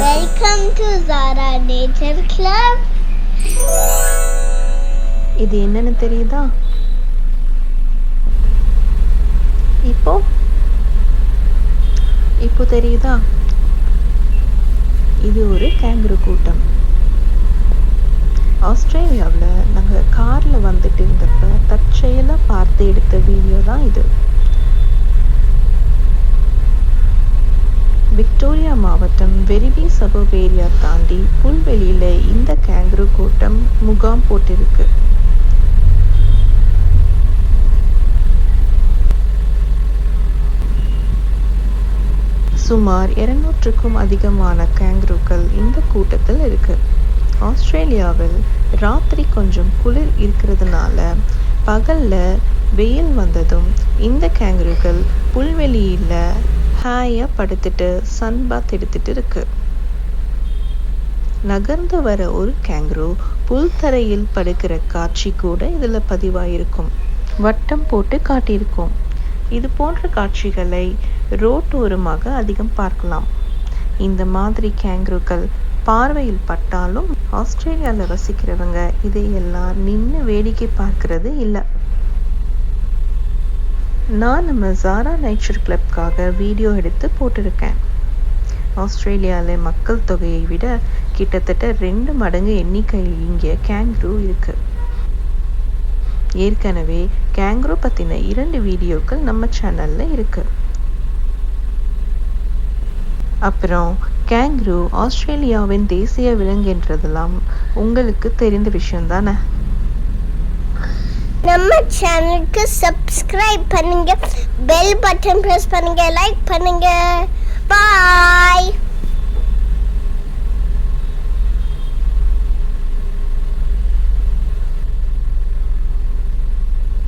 Welcome to Zara nature club இது என்னன்னு தெரியுதா? இப்போ? இப்போ தெரியுதா? இது ஒரு கேங்குரு கூட்டம். ஆஸ்திரேலியாவில் நாங்கள் காரில் வந்துட்டு இருந்தப்ப தற்செயலாக பார்த்து எடுத்த வீடியோ தான் இது. விக்டோரியா மாவட்டம் வெரிபி சபப் ஏரியா தாண்டி புல்வெளியில் இந்த கேங்குரு கூட்டம் முகாம் போட்டிருக்கு. சுமார் இருநூற்றுக்கும் அதிகமான கேங்குருக்கள் இந்த கூட்டத்தில் இருக்கு. ஆஸ்திரேலியாவில் ராத்திரி கொஞ்சம் குளிர் இருக்கிறதுனால பகல்ல வெயில் வந்ததும் இந்த கேங்குருக்கள் புல்வெளியில் ஹாயாக படுத்துட்டு சன் பாத் எடுத்துட்டு இருக்கு. நகர்ந்து வர ஒரு கேங்குரு புல்தரையில் படுக்கிற காட்சி கூட இதில் பதிவாயிருக்கும். வட்டம் போட்டு காட்டியிருக்கும். இது போன்ற காட்சிகளை ரோட்டோரமாக அதிகம் பார்க்கலாம். இந்த மாதிரி கேங்குருக்கள் பார்வையில் பட்டாலும் ஆஸ்திரேலியாவில் வசிக்கிறவங்க இதையெல்லாம் நின்று வேடிக்கை பார்க்கறது இல்லை. நான் நம்ம ஜாரா நேச்சர் கிளப்காக வீடியோ எடுத்து போட்டிருக்கேன். ஆஸ்திரேலியாவில் மக்கள் தொகையை விட கிட்டத்தட்ட ரெண்டு மடங்கு எண்ணிக்கையில் இங்கே கேங்க்ரூ இருக்கு. ஏற்கனவே கேங்க்ரூ பற்றின இரண்டு வீடியோக்கள் நம்ம சேனலில் இருக்கு. அப்புறம் கேங்க்ரூ ஆஸ்திரேலியாவின் தேசிய விலங்கு என்றதெல்லாம் உங்களுக்கு தெரிந்த விஷயம் தானே நம்ம சேனலுக்கு சப்ஸ்கிரைப் பண்ணுங்க. பெல் பட்டன் ப்ரெஸ் பண்ணுங்க. லைக் பண்ணுங்க. பாய்